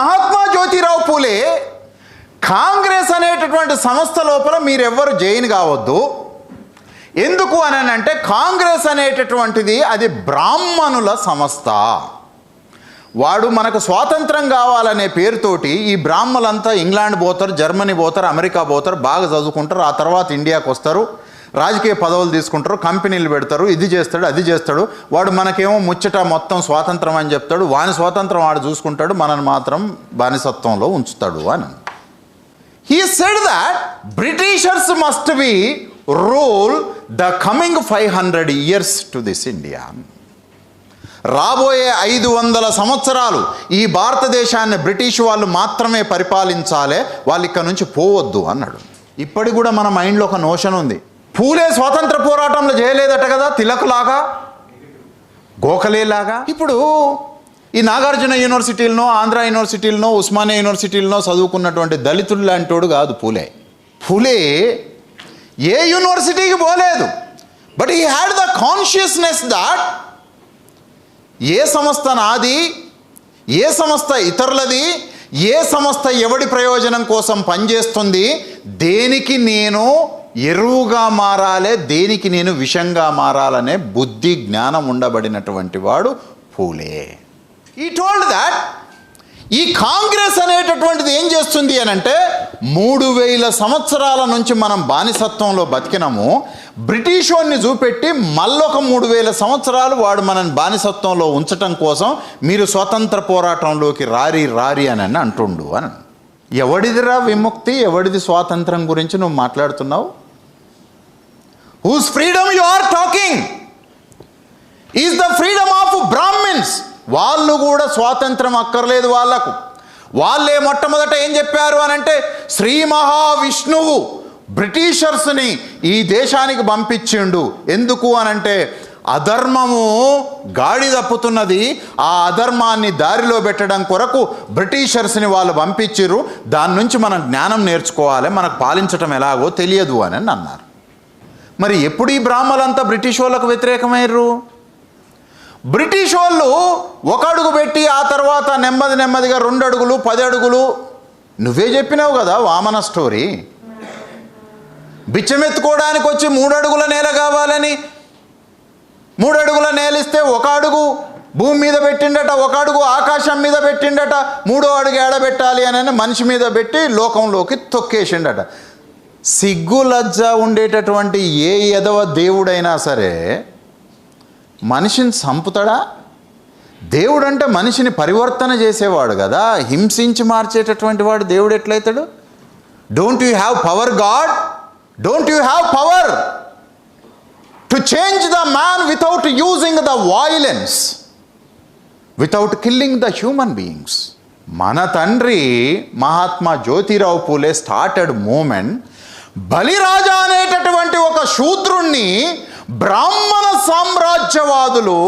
మహాత్మా జ్యోతిరావు పూలే కాంగ్రెస్ అనేటటువంటి సంస్థ లోపల మీరెవ్వరు జైన్ కావద్దు. ఎందుకు అని అంటే కాంగ్రెస్ అనేటటువంటిది అది బ్రాహ్మణుల సంస్థ. వాడు మనకు స్వాతంత్రం కావాలనే పేరుతోటి ఈ బ్రాహ్మలంతా ఇంగ్లాండ్ పోతారు జర్మనీ పోతారు అమెరికా పోతారు బాగా చదువుకుంటారు ఆ తర్వాత ఇండియాకు వస్తారు రాజకీయ పదవులు తీసుకుంటారు కంపెనీలు పెడతారు ఇది చేస్తాడు అది చేస్తాడు. వాడు మనకేమో ముచ్చట మొత్తం స్వాతంత్రం అని చెప్తాడు. వాని స్వాతంత్రం వాడు చూసుకుంటాడు మనల్ని మాత్రం బానిసత్వంలో ఉంచుతాడు అని. He said that Britishers must be rule the coming five hundred years to this India రాబోయే ఐదు వందల సంవత్సరాలు ఈ భారతదేశాన్ని బ్రిటిష్ వాళ్ళు మాత్రమే పరిపాలించాలే వాళ్ళు ఇక్కడ నుంచి పోవద్దు అన్నాడు. ఇప్పటికి కూడా మన మైండ్లో ఒక నోషన్ ఉంది. పూలే స్వాతంత్ర పోరాటంలో చేయలేదట కదా తిలకులాగా గోఖలేలాగా. ఇప్పుడు ఈ నాగార్జున యూనివర్సిటీలనో ఆంధ్ర యూనివర్సిటీలనో ఉస్మానియా యూనివర్సిటీలనో చదువుకున్నటువంటి దళితుడు లాంటోడు కాదు పూలే. పూలే ఏ యూనివర్సిటీకి పోలేదు. But he had the consciousness that ఏ సంస్థ నాది ఏ సంస్థ ఇతరులది ఏ సంస్థ ఎవడి ప్రయోజనం కోసం పనిచేస్తుంది దేనికి నేను ఎరువుగా మారాలే దేనికి నేను విషంగా మారాలనే బుద్ధి జ్ఞానం ఉండబడినటువంటి వాడు పూలే. ఈ టోల్డ్ దాట్ ఈ కాంగ్రెస్ అనేటటువంటిది ఏం చేస్తుంది అని అంటే మూడు వేల సంవత్సరాల నుంచి మనం బానిసత్వంలో బతికినాము బ్రిటిష్ వాడిని చూపెట్టి మళ్ళొక మూడు వేల సంవత్సరాలు వాడు మనని బానిసత్వంలో ఉంచటం కోసం మీరు స్వతంత్ర పోరాటంలోకి రారి రారి అని అని అంటుండు అని ఎవడిదిరా విముక్తి? ఎవడిది స్వాతంత్రం గురించి నువ్వు మాట్లాడుతున్నావు? Whose freedom you are talking is the freedom of Brahmins వాళ్ళు కూడా స్వాతంత్రం అక్కర్లేదు వాళ్ళకు. వాళ్ళే మొట్టమొదట ఏం చెప్పారు అని అంటే శ్రీ మహావిష్ణువు బ్రిటిషర్స్ని ఈ దేశానికి పంపించిండు. ఎందుకు అనంటే అధర్మము గాడి తప్పుతున్నది. ఆ అధర్మాన్ని దారిలో పెట్టడం కొరకు బ్రిటిషర్స్ని వాళ్ళు పంపించిర్రు. దాని నుంచి మనం జ్ఞానం నేర్చుకోవాలి. మనకు పాలించటం ఎలాగో తెలియదు అని అన్నారు. మరి ఎప్పుడు ఈ బ్రాహ్మలంతా బ్రిటిష్ వాళ్ళకు వ్యతిరేకమయ్యారు? బ్రిటిష్ వాళ్ళు ఒక అడుగు పెట్టి ఆ తర్వాత నెమ్మది నెమ్మదిగా రెండు అడుగులు పది అడుగులు నువ్వే చెప్పినావు కదా వామన స్టోరీ. బిచ్చమెత్తుకోవడానికి వచ్చి మూడు అడుగుల నేల కావాలని. మూడు అడుగుల నేలిస్తే ఒక అడుగు భూమి మీద పెట్టిండట ఒక అడుగు ఆకాశం మీద పెట్టిండట మూడో అడుగు ఏడబెట్టాలి అని మనిషి మీద పెట్టి లోకంలోకి తొక్కేసిండట. సిగ్గు లజ్జ ఉండేటటువంటి ఏ ఎదవ దేవుడైనా సరే మనిషిని చంపుతాడా? దేవుడు అంటే మనిషిని పరివర్తన చేసేవాడు కదా. హింసించి మార్చేటటువంటి వాడు దేవుడు ఎట్లయితాడు? Don't you have power God don't you have power to change the man without using the violence without killing the human beings మన తండ్రి మహాత్మా జ్యోతిరావు పూలే స్టార్టెడ్ మూమెంట్ బలిరాజా అనేటటువంటి ఒక శూద్రుణ్ణి బ్రాహ్మణ సామ్రాజ్యవాదులు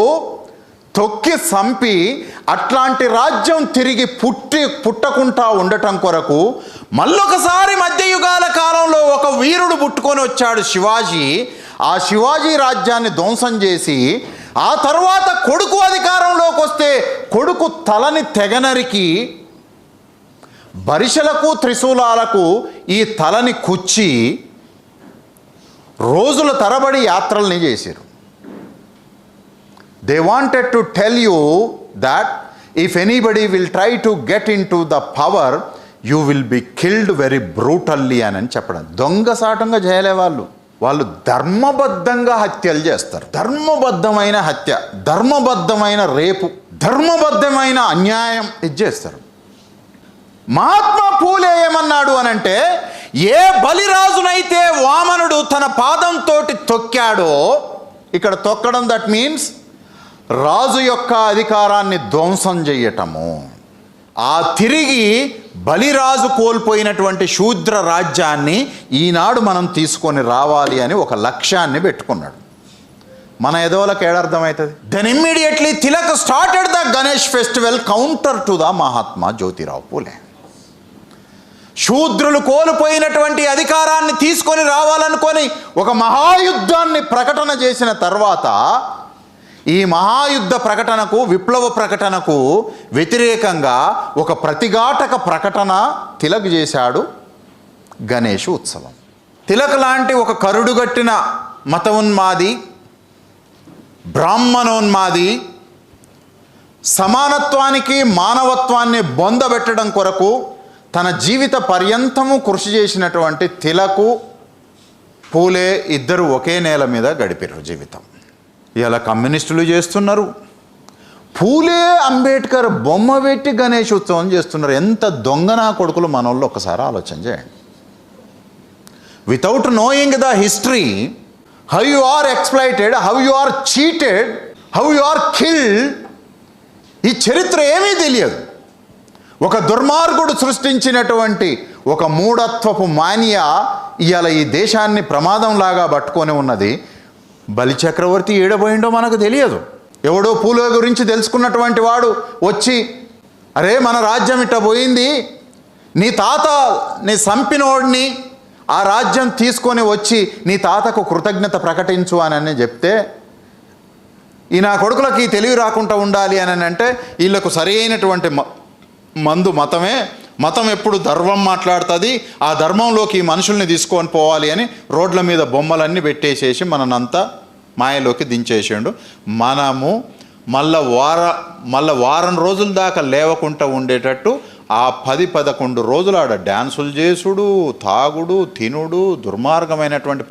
తొక్కి సంపి అట్లాంటి రాజ్యం తిరిగి పుట్టి పుట్టకుండా ఉండటం కొరకు మళ్ళొకసారి మధ్యయుగాల కాలంలో ఒక వీరుడు పుట్టుకొని వచ్చాడు శివాజీ. ఆ శివాజీ రాజ్యాన్ని ధ్వంసం చేసి ఆ తర్వాత కొడుకు అధికారంలోకి వస్తే కొడుకు తలని తెగనరికి బరిశలకు త్రిశూలాలకు ఈ తలని కుచ్చి రోజుల తరబడి యాత్రల్ని చేశారు they wanted to tell you that if anybody will try to get into the power you will be killed very brutally అని చెప్పడం. దొంగసాటంగా చేయలే వాళ్ళు. వాళ్ళు ధర్మబద్ధంగా హత్యలు చేస్తారు. ధర్మబద్ధమైన హత్య ధర్మబద్ధమైన రేపు ధర్మబద్ధమైన అన్యాయం ఇది చేస్తారు. మహాత్మా పూలే ఏమన్నాడు అనంటే ఏ బలిరాజునైతే వామనుడు తన పాదంతో తొక్కాడో ఇక్కడ తొక్కడం దట్ మీన్స్ రాజు యొక్క అధికారాన్ని ధ్వంసం చేయటము ఆ తిరిగి బలిరాజు కోల్పోయినటువంటి శూద్ర రాజ్యాన్ని ఈనాడు మనం తీసుకొని రావాలి అని ఒక లక్ష్యాన్ని పెట్టుకున్నాడు. మన ఎదవలకు ఏడర్థమవుతుంది? Then immediately Tilak started the Ganesh festival counter to the Mahatma Jyotirao Phule. శూద్రులు కోల్పోయినటువంటి అధికారాన్ని తీసుకొని రావాలనుకొని ఒక మహాయుద్ధాన్ని ప్రకటన చేసిన తర్వాత ఈ మహాయుద్ధ ప్రకటనకు విప్లవ ప్రకటనకు వ్యతిరేకంగా ఒక ప్రతిఘాటక ప్రకటన తిలక్ చేశాడు గణేష్ ఉత్సవం. తిలక్ లాంటి ఒక కరుడుగట్టిన మతోన్మాది బ్రాహ్మణోన్మాది సమానత్వానికి మానవత్వాన్ని బొందబెట్టడం కొరకు తన జీవిత పర్యంతము కృషి చేసినటువంటి తిలకు పూలే ఇద్దరు ఒకే నేల మీద గడిపారు జీవితం. ఇలా కమ్యూనిస్టులు చేస్తున్నారు. పూలే అంబేద్కర్ బొమ్మ పెట్టి గణేష్ ఉత్సవం చేస్తున్నారు. ఎంత దొంగన కొడుకులు మనోళ్ళు ఒకసారి ఆలోచన చేయండి. Without knowing the history how you are exploited how you are cheated how you are killed ఈ చరిత్ర ఏమీ తెలియదు. ఒక దుర్మార్గుడు సృష్టించినటువంటి ఒక మూఢత్వపు మానియా ఇవాళ ఈ దేశాన్ని ప్రమాదంలాగా పట్టుకొని ఉన్నది. బలిచక్రవర్తి ఏడబోయిండో మనకు తెలియదు. ఎవడో పూల గురించి తెలుసుకున్నటువంటి వాడు వచ్చి అరే మన రాజ్యం ఇట్ట పోయింది. నీ తాత నీ సంపినోడిని ఆ రాజ్యం తీసుకొని వచ్చి నీ తాతకు కృతజ్ఞత ప్రకటించు అని చెప్తే ఈ నా కొడుకులకి తెలివి రాకుండా ఉండాలి అని అంటే వీళ్ళకు సరైనటువంటి మ- మందు మతమే మతం ఎప్పుడు ధర్మం మాట్లాడుతుంది ఆ ధర్మంలోకి ఈ మనుషుల్ని తీసుకొని పోవాలి అని రోడ్ల మీద బొమ్మలన్నీ పెట్టేసేసి మననంతా మాయలోకి దించేసిండు. మనము మళ్ళా వార మళ్ళా వారం రోజుల దాకా లేవకుండా ఉండేటట్టు ఆ పది పదకొండు రోజులు ఆడ డ్యాన్సులు చేసుడు తాగుడు తినుడు దుర్మార్గమైనటువంటి